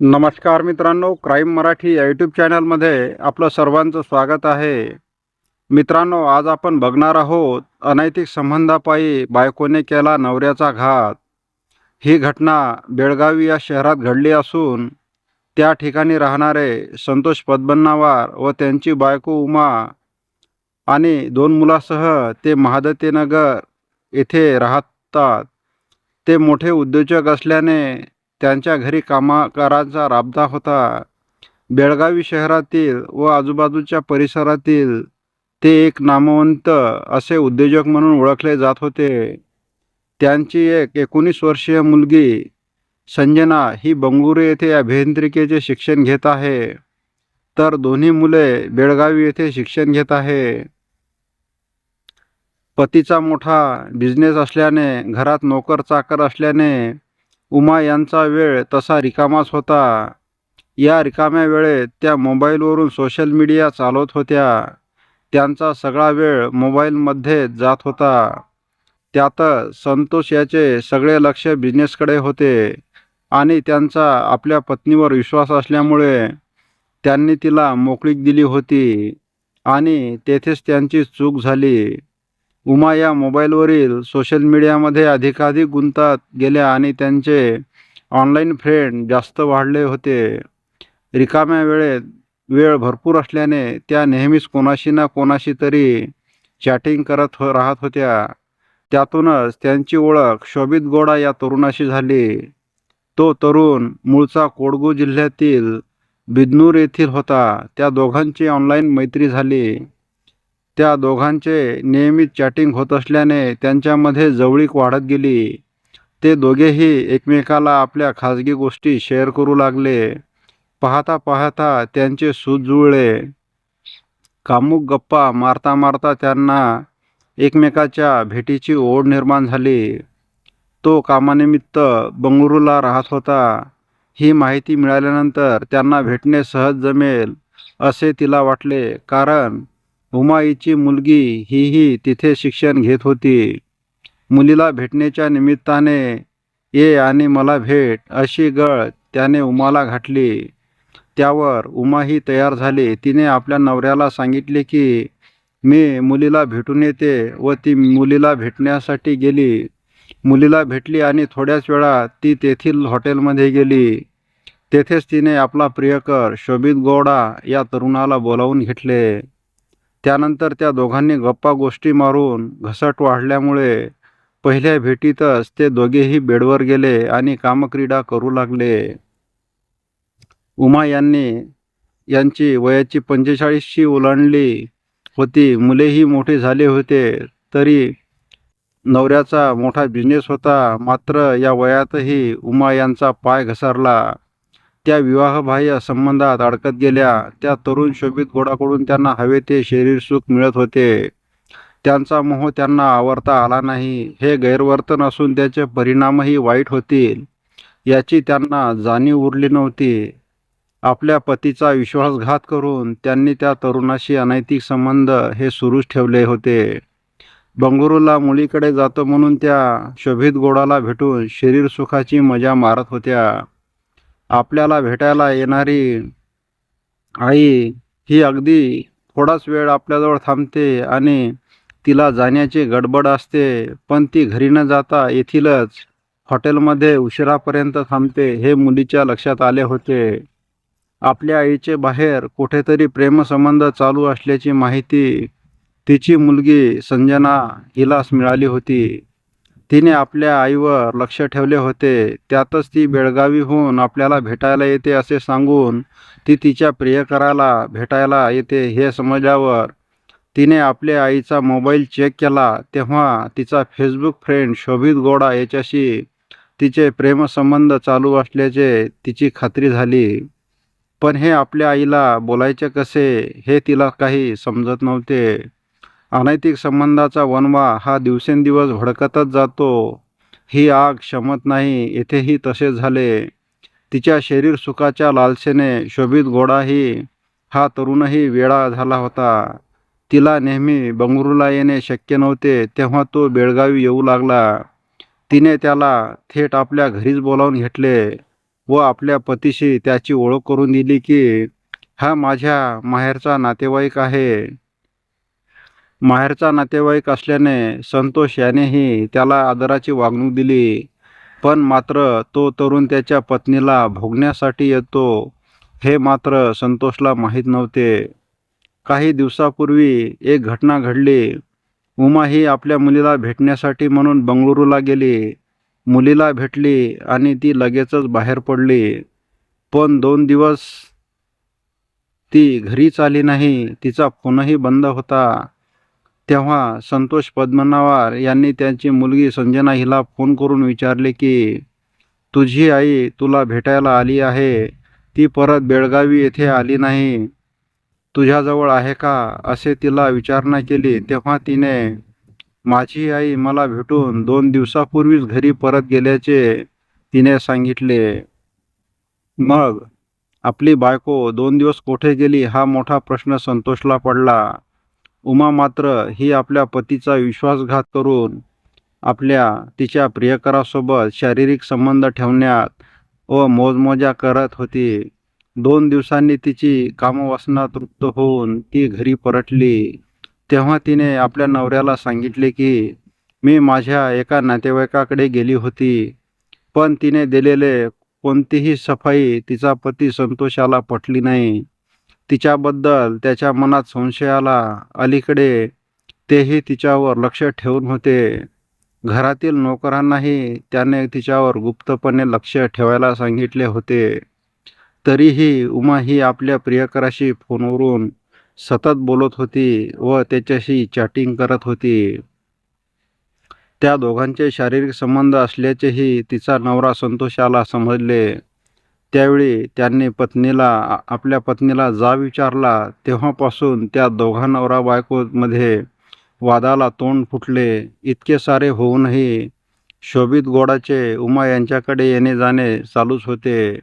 नमस्कार मित्रांनो क्राईम मराठी या यूट्यूब चॅनलमध्ये आपलं सर्वांचं स्वागत आहे. मित्रांनो आज आपण बघणार आहोत अनैतिक संबंधापायी बायकोने केला नवऱ्याचा घात. ही घटना बेळगावी या शहरात घडली असून त्या ठिकाणी राहणारे संतोष पद्मन्नावार व त्यांची बायको उमा आणि दोन मुलासह ते महादतीनगर येथे राहतात. ते मोठे उद्योजक असल्याने त्यांच्या घरी कामगारांचा राबदा होता. बेळगावी शहरातील व आजूबाजूच्या परिसरातील ते एक नामवंत असे उद्योजक म्हणून ओळखले जात होते. त्यांची एक एकोणीस वर्षीय मुलगी संजना ही बंगळुरू येथे अभियांत्रिकेचे शिक्षण घेत आहे. तर दोन्ही मुले बेळगावी येथे शिक्षण घेत आहे. पतीचा मोठा बिझनेस असल्याने घरात नोकर चाकर असल्याने उमा यांचा वेळ तसा रिकामाच होता. या रिकाम्या वेळेत त्या मोबाईलवरून सोशल मीडिया चालवत होत्या. त्यांचा सगळा वेळ मोबाईलमध्ये जात होता. त्यात संतोष याचे सगळे लक्ष बिझनेसकडे होते आणि त्यांचा आपल्या पत्नीवर विश्वास असल्यामुळे त्यांनी तिला मोकळीक दिली होती आणि तेथेच त्यांची चूक झाली. उमा या मोबाईलवरील सोशल मीडियामध्ये अधिकाधिक गुंतात गेल्या आणि त्यांचे ऑनलाईन फ्रेंड जास्त वाढले होते. रिकाम्या वेळेत वेळ भरपूर असल्याने त्या नेहमीच कोणाशी ना कोणाशी तरी चॅटिंग करत हो राहत होत्या. त्यातूनच त्यांची ओळख शोभित गोडा या तरुणाशी झाली. तो तरुण मूळचा कोडगू जिल्ह्यातील बिदनूर येथील होता. त्या दोघांची ऑनलाईन मैत्री झाली. त्या दोघांचे नियमित चॅटिंग होत असल्याने त्यांच्यामध्ये जवळीक वाढत गेली. ते दोघेही एकमेकाला आपल्या खाजगी गोष्टी शेअर करू लागले. पाहता पाहता त्यांचे सूत जुळले. कामुक गप्पा मारता मारता त्यांना एकमेकाच्या भेटीची ओढ निर्माण झाली. तो कामानिमित्त बंगळुरूला राहत होता. ही माहिती मिळाल्यानंतर त्यांना भेटणे सहज जमेल असे तिला वाटले. कारण उमाईची मुलगी हीही तिथे शिक्षण घेत होती. मुलीला भेटण्याच्या निमित्ताने ये आणि मला भेट अशी गळ त्याने उमाला घातली. त्यावर उमाही तयार झाली. तिने आपल्या नवऱ्याला सांगितले की मी मुलीला भेटून येते व ती मुलीला भेटण्यासाठी गेली. मुलीला भेटली आणि थोड्याच वेळात ती तेथील हॉटेलमध्ये गेली. तेथेच तिने आपला प्रियकर शोभित गौडा या तरुणाला बोलावून घेतले. त्यानंतर त्या दोघांनी गप्पा गोष्टी मारून घसट वाढल्यामुळे पहिल्या भेटीतच ते दोघेही बेडवर गेले आणि कामक्रीडा करू लागले. उमा यांनी यांची वयाची पंचेचाळीसशी ओलांडली होती. मुलेही मोठे झाले होते. तरी नवऱ्याचा मोठा बिझनेस होता. मात्र या वयातही उमा यांचा पाय घसरला. त्या विवाहबाह्य संबंधात अडकत गेल्या. त्या तरुण शोभित गोडाकडून त्यांना हवे ते शरीर सुख मिळत होते. त्यांचा मोह त्यांना आवरता आला नाही. हे गैरवर्तन असून त्याचे परिणामही वाईट होतील याची त्यांना जाणीव उरली नव्हती. आपल्या पतीचा विश्वासघात करून त्यांनी त्या तरुणाशी अनैतिक संबंध हे सुरूच ठेवले होते. बंगळुरूला मुलीकडे जातो म्हणून त्या शोभित गोडाला भेटून शरीर सुखाची मजा मारत होत्या. आपल्याला भेटायला येणारी आई ही अगदी थोडाच वेळ आपल्याजवळ थांबते आणि तिला जाण्याची गडबड असते पण ती घरी न जाता येथीलच हॉटेलमध्ये उशिरापर्यंत थांबते हे मुलीच्या लक्षात आले होते. आपल्या आईचे बाहेर कुठेतरी प्रेमसंबंध चालू असल्याची माहिती तिची मुलगी संजना हिलाच मिळाली होती. तिने आपल्या आईवर लक्ष ठेवले होते. त्यातच ती बेळगावीहून आपल्याला भेटायला येते असे सांगून ती तिच्या प्रियकराला भेटायला येते हे समजल्यावर तिने आपल्या आईचा मोबाईल चेक केला. तेव्हा तिचा फेसबुक फ्रेंड शोभित गोडा याच्याशी तिचे प्रेमसंबंध चालू असल्याचे तिची खात्री झाली. पण हे आपल्या आईला बोलायचे कसे हे तिला काही समजत नव्हते. अनैतिक संबंधाचा वनवा हा दिवसेंदिवस भडकतच जातो. ही आग शमत नाही येथेही तसे झाले. तिच्या शरीर सुखाच्या लालसेने शोभित गोडाही हा तरुणही वेळा झाला होता. तिला नेहमी बंगळुरूला येणे शक्य नव्हते तेव्हा तो बेळगावी येऊ लागला. तिने त्याला थेट आपल्या घरीच बोलावून घेतले व आपल्या पतीशी त्याची ओळख करून दिली की हा माझ्या माहेरचा नातेवाईक आहे. माहेरचा नातेवाईक असल्याने संतोष यानेही त्याला आदराची वागणूक दिली. पण मात्र तो तरुण त्याच्या पत्नीला भोगण्यासाठी येतो हे मात्र संतोषला माहीत नव्हते. काही दिवसापूर्वी एक घटना घडली. उमा ही आपल्या मुलीला भेटण्यासाठी म्हणून बंगळुरूला गेली. मुलीला भेटली आणि ती लगेचच बाहेर पडली. पण दोन दिवस ती घरीच आली नाही. तिचा फोनही बंद होता. तेव्हा संतोष पद्मनावार यांनी त्यांची मुलगी संजना हिला फोन करून विचारले की तुझी आई तुला भेटायला आली आहे. ती परत बेळगावी येथे आली नाही. तुझ्याजवळ आहे का? असे तिला विचारणा केली. तेव्हा तिने माझी आई मला भेटून दोन दिवसापूर्वीच घरी परत गेल्याचे तिने सांगितले. मग आपली बायको दोन दिवस कोठे गेली हा मोठा प्रश्न संतोषला पडला. उमा मात्र ही आपल्या पतीचा विश्वासघात करून आपल्या तिच्या प्रियकरासोबत शारीरिक संबंध ठेवण्यात व मोजमोजा करत होती. दोन दिवसांनी तिची कामवासना तृप्त होऊन ती घरी परतली. तेव्हा तिने आपल्या नवऱ्याला सांगितले की मी माझ्या एका नातेवाईकाकडे गेली होती पण तिने दिलेले कोणतीही सफाई तिचा पती संतोषाला पटली नाही. तिच्याबद्दल त्याच्या मनात संशय आला. अलीकडे तेही तिच्यावर लक्ष ठेवून होते. घरातील नोकरांनाही त्याने तिच्यावर गुप्तपणे लक्ष ठेवायला सांगितले होते. तरीही उमा ही आपल्या प्रियकराशी फोनवरून सतत बोलत होती व त्याच्याशी चॅटिंग करत होती. त्या दोघांचे शारीरिक संबंध असल्याचेही तिचा नवरा संतोषाला समजले. त्यावेळी त्यांनी पत्नीला आपल्या पत्नीला जा विचारला. तेव्हापासून त्या दोघा नवरा बायकोमध्ये वादाला तोंड फुटले. इतके सारे होऊनही शोभित गोडाचे उमा यांच्याकडे येणे जाणे चालूच होते.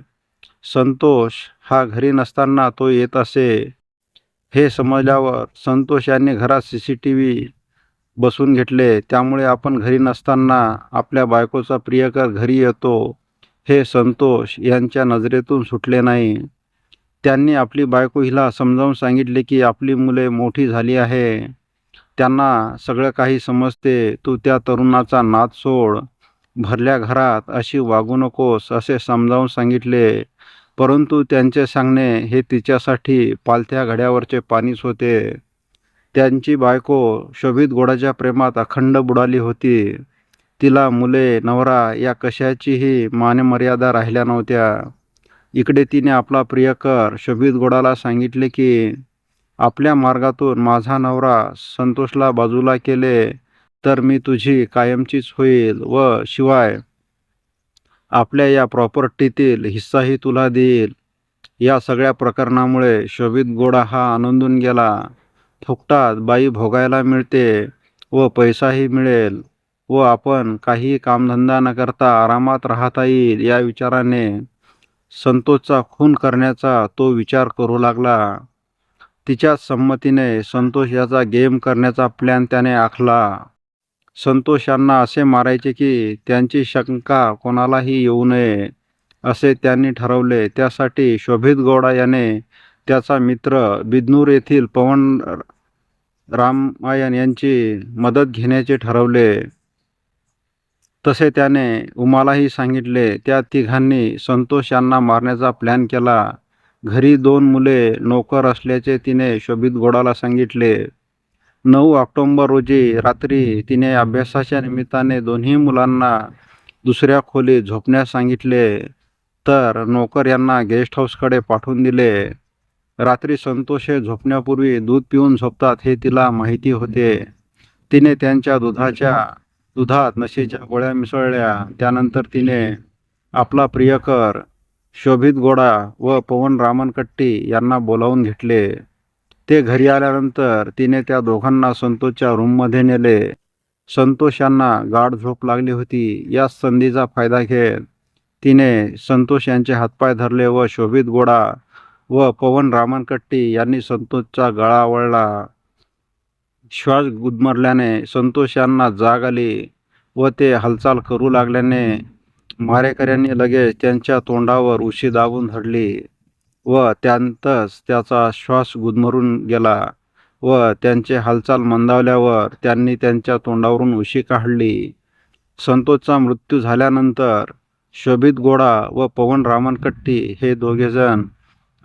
संतोष हा घरी नसताना तो येत असे. हे समजल्यावर संतोष यांनी घरात सी सी टी व्ही बसून घेतले. त्यामुळे आपण घरी नसताना आपल्या बायकोचा प्रियकर घरी येतो. हे संतोष यांच्या नजरेतून सुटले नाही. त्यांनी आपली बायको हिला समजावून सांगितले की आपली मुले मोठी झाली आहे. त्यांना सगळं काही समजते. तू त्या तरुणाचा नाद सोड. भरल्या घरात अशी वागू नकोस असे समजावून सांगितले. परंतु त्यांचे सांगणे हे तिच्यासाठी पालथ्या घड्यावरचे पाणीच होते. त्यांची बायको शोभित गोडाच्या प्रेमात अखंड बुडाली होती. तिला मुले नवरा या कशाचीही मानमर्यादा राहिल्या नव्हत्या. इकडे तिने आपला प्रियकर शोभित गोडाला सांगितले की आपल्या मार्गातून माझा नवरा संतोषला बाजूला केले तर मी तुझी कायमचीच होईल व शिवाय आपल्या या प्रॉपर्टीतील हिस्साही तुला देईल या सगळ्या प्रकरणामुळे शोभित गोडा हा आनंदून गेला. फुकटात बाई भोगायला मिळते व पैसाही मिळेल. व आपण काही कामधंदा न करता आरामात राहता येईल या विचाराने संतोषचा खून करण्याचा तो विचार करू लागला. तिच्याच संमतीने संतोष याचा गेम करण्याचा प्लॅन त्याने आखला. संतोष यांना असे मारायचे की त्यांची शंका कोणालाही येऊ नये असे त्यांनी ठरवले. त्यासाठी शोभित गौडा याने त्याचा मित्र बिदनूर येथील पवन रामायण यांची मदत घेण्याचे ठरवले. तसे त्याने उमालाही सांगितले त्या तिघांनी संतोष यांना मारण्याचा प्लॅन केला. घरी दोन मुले नोकर असल्याचे तिने शोभित गोडाला सांगितले. नऊ ऑक्टोंबर रोजी रात्री तिने अभ्यासाच्या निमित्ताने दोन्ही मुलांना दुसऱ्या खोलीत झोपण्यास सांगितले तर नोकर यांना गेस्ट हाऊसकडे पाठवून दिले. रात्री संतोष हे झोपण्यापूर्वी दूध पिऊन झोपतात हे तिला माहिती होते. तिने त्यांच्या दुधाच्या दुधात नशेच्या गोळ्या मिसळल्या. त्यानंतर तिने आपला प्रियकर शोभित गोडा व पवन रामनकट्टी यांना बोलावून घेतले. ते घरी आल्यानंतर तिने त्या दोघांना संतोषच्या रूममध्ये नेले. संतोष यांना गाढ झोप लागली होती. या संधीचा फायदा घेत तिने संतोष यांचे हातपाय धरले व शोभित गोडा व पवन रामनकट्टी यांनी संतोषचा गळा वळला श्वास गुदमरल्याने संतोष यांना जाग आली व ते हालचाल करू लागल्याने मारेकऱ्यांनी लगेच त्यांच्या तोंडावर उशी दाबून धरली व त्यांतच त्याचा श्वास गुदमरून गेला व त्यांचे हालचाल मंदावल्यावर त्यांनी त्यांच्या तोंडावरून उशी काढली. संतोषचा मृत्यू झाल्यानंतर शोभित गोडा व पवन रामनकट्टी हे दोघेजण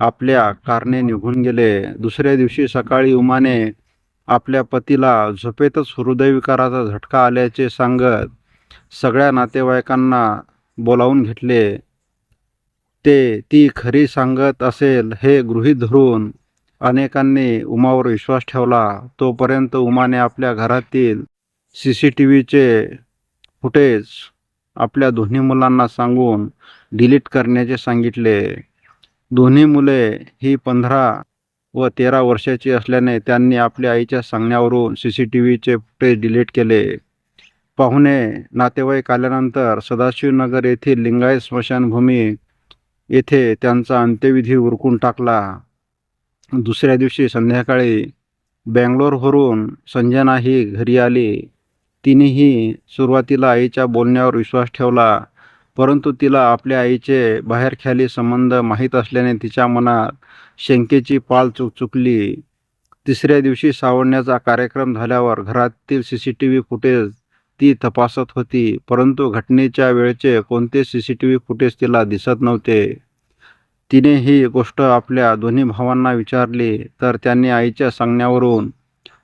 आपल्या कारने निघून गेले. दुसऱ्या दिवशी सकाळी उमाने आपल्या पतीला झोपेतच हृदयविकाराचा झटका आल्याचे सांगत सगळ्या नातेवाईकांना बोलावून घेतले. ते ती खरी सांगत असेल हे गृहीत धरून अनेकांनी उमावर विश्वास ठेवला. तोपर्यंत उमाने आपल्या घरातील सी सी टी व्हीचे फुटेज आपल्या दोन्ही मुलांना सांगून डिलीट करण्याचे सांगितले. दोन्ही मुले ही पंधरा व तेरा वर्षाची असल्याने त्यांनी आपल्या आईच्या सांगण्यावरून सी सी टी व्हीचे फुटेज डिलीट केले. पाहुणे नातेवाईक आल्यानंतर सदाशिवनगर येथील लिंगायत स्मशानभूमी येथे त्यांचा अंत्यविधी उरकून टाकला. दुसऱ्या दिवशी संध्याकाळी बँगलोरवरून संजना ही घरी आली. तिनेही सुरुवातीला आईच्या बोलण्यावर विश्वास ठेवला परंतु तिला आपल्या आईचे बाहेरख्याली संबंध माहीत असल्याने तिच्या मनात शंकेची पाल चुक चुकली. तिसऱ्या दिवशी सावरण्याचा कार्यक्रम झाल्यावर घरातील C C T V footage ती तपासत होती परंतु घटनेच्या वेळचे कोणते C C T V footage तिला दिसत नव्हते. तिने ही गोष्ट आपल्या दोन्ही भावांना विचारली तर त्यांनी आईच्या सांगण्यावरून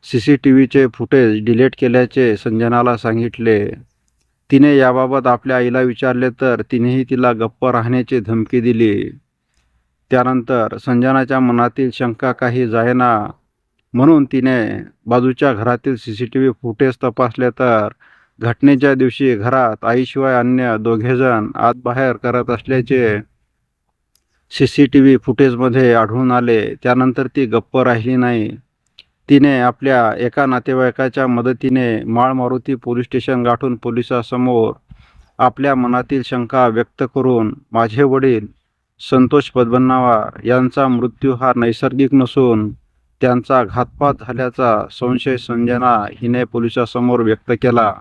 सी सी टी व्हीचे फुटेज डिलीट केल्याचे संजनाला सांगितले. तिने याबाबत आपल्या आईला विचारले तर तिनेही तिला गप्प राहण्याची धमकी दिली. त्यानंतर संजनाच्या मनातील शंका काही जायना म्हणून तिने बाजूच्या घरातील C C T V footage तपासले तर घटनेच्या दिवशी घरात आईशिवाय अन्य दोघेजण आत बाहेर करत असल्याचे सी सी टी व्ही फुटेजमध्ये आढळून आले. त्यानंतर ती गप्प राहिली नाही. तिने आपल्या एका नातेवाईकाच्या मदतीने माळ मारुती पोलीस स्टेशन गाठून पोलिसासमोर आपल्या मनातील शंका व्यक्त करून माझे वडील संतोष पद्मनावा यांचा मृत्यू हा नैसर्गिक नसून त्यांचा घातपात झाल्याचा संशय संजना हिने पोलिसासमोर व्यक्त केला.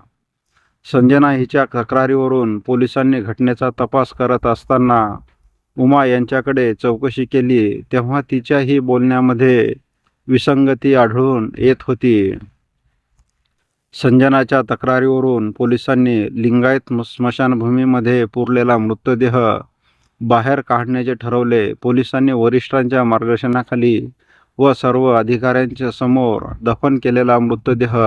संजना हिच्या तक्रारीवरून पोलिसांनी घटनेचा तपास करत असताना उमा यांच्याकडे चौकशी केली तेव्हा तिच्याही बोलण्यामध्ये विसंगती आढळून येत होती. संजनाच्या तक्रारीवरून पोलिसांनी लिंगायत स्मशानभूमीमध्ये पुरलेला मृतदेह बाहेर काढण्याचे ठरवले पोलिसांनी वरिष्ठांच्या मार्गदर्शनाखाली व सर्व अधिकाऱ्यांच्या समोर दफन केलेला मृतदेह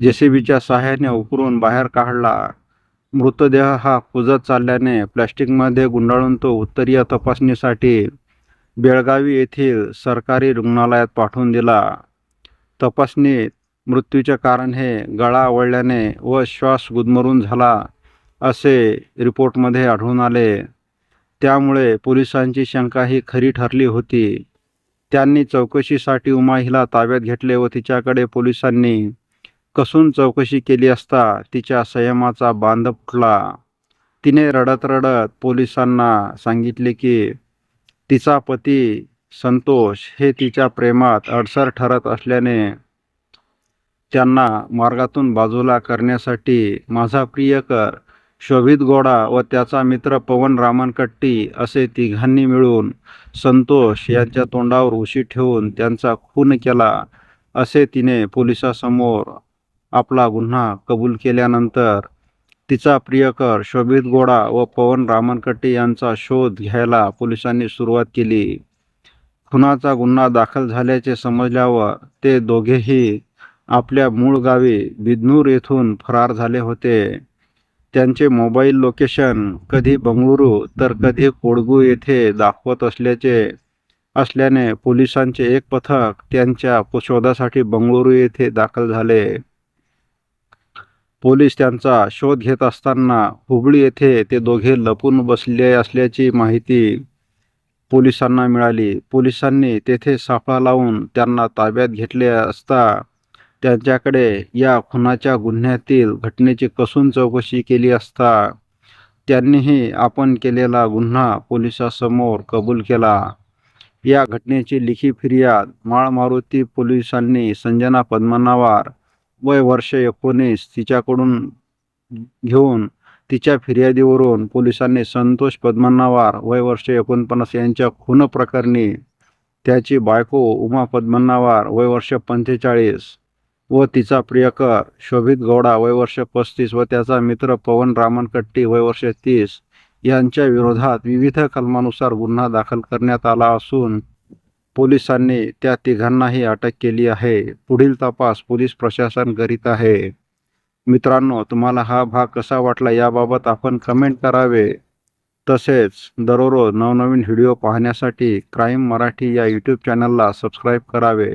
जेसीबीच्या सहाय्याने उकरून बाहेर काढला. मृतदेह हा कुजत चालल्याने प्लॅस्टिकमध्ये गुंडाळून तो उत्तरीय तपासणीसाठी बेळगावी येथील सरकारी रुग्णालयात पाठवून दिला. तपासणीत मृत्यूचे कारण हे गळा आवळल्याने व श्वास गुदमरून झाला असे रिपोर्टमध्ये आढळून आले. त्यामुळे पोलिसांची शंका ही खरी ठरली होती. त्यांनी चौकशीसाठी उमा हिला ताब्यात घेतले व तिच्याकडे पोलिसांनी कसून चौकशी केली असता तिच्या संयमाचा बांध फुटला. तिने रडत रडत पोलिसांना सांगितले की तिचा पती संतोष हे तिच्या प्रेमात अडसर ठरत असल्याने त्यांना मार्गातून बाजूला करण्यासाठी माझा प्रियकर शोभित गोडा व त्याचा मित्र पवन रामनकट्टी असे तिघांनी मिळून संतोष यांच्या तोंडावर उशी ठेवून त्यांचा खून केला असे तिने पोलिसासमोर आपला गुन्हा कबूल केल्यानंतर तिचा प्रियकर शोभित गोडा व पवन रामनकट्टी यांचा शोध घ्यायला पोलिसांनी सुरुवात केली. खुनाचा गुन्हा दाखल झाल्याचे समजल्यावर ते दोघेही आपल्या मूळ गावी बिदनूर येथून फरार झाले होते. त्यांचे मोबाईल लोकेशन कधी बंगळुरू तर कधी कोडगू येथे दाखवत असल्याचे असल्याने पोलिसांचे एक पथक त्यांच्या शोधासाठी बंगळुरू येथे दाखल झाले. पोलीस त्यांचा शोध घेत असताना हुबळी येथे ते दोघे लपून बसले असल्याची माहिती पोलिसांना मिळाली. पोलिसांनी तेथे सापळा लावून त्यांना ताब्यात घेतले असता त्यांच्याकडे या खुनाच्या गुन्ह्यातील घटनेची कसून चौकशी केली असता त्यांनीही आपण केलेला गुन्हा पोलिसासमोर कबूल केला. या घटनेची लिखी फिर्याद माळ मारुती पोलिसांनी संजना पद्मनावार वय वर्ष एकोणीस तिच्याकडून घेऊन तिच्या फिर्यादीवरून पोलिसांनी संतोष पद्मनावार वय वर्ष एकोणपन्नास यांच्या खून प्रकरणी त्याची बायको उमा पद्मनावार वय वर्ष पंचेचाळीस व तिचा प्रियकर शोभित गौडा वयवर्ष पस्तीस व त्याचा मित्र पवन रामनकट्टी वयवर्ष तीस यांच्या विरोधात विविध कलमानुसार गुन्हा दाखल करण्यात आला असून पोलिसांनी त्या तिघांनाही अटक केली आहे. पुढील तपास पोलीस प्रशासन करीत आहे. मित्रांनो तुम्हाला हा भाग कसा वाटला याबाबत आपण कमेंट करावे. तसेच दररोज नवनवीन व्हिडिओ पाहण्यासाठी क्राईम मराठी या यूट्यूब चॅनलला सबस्क्राईब करावे.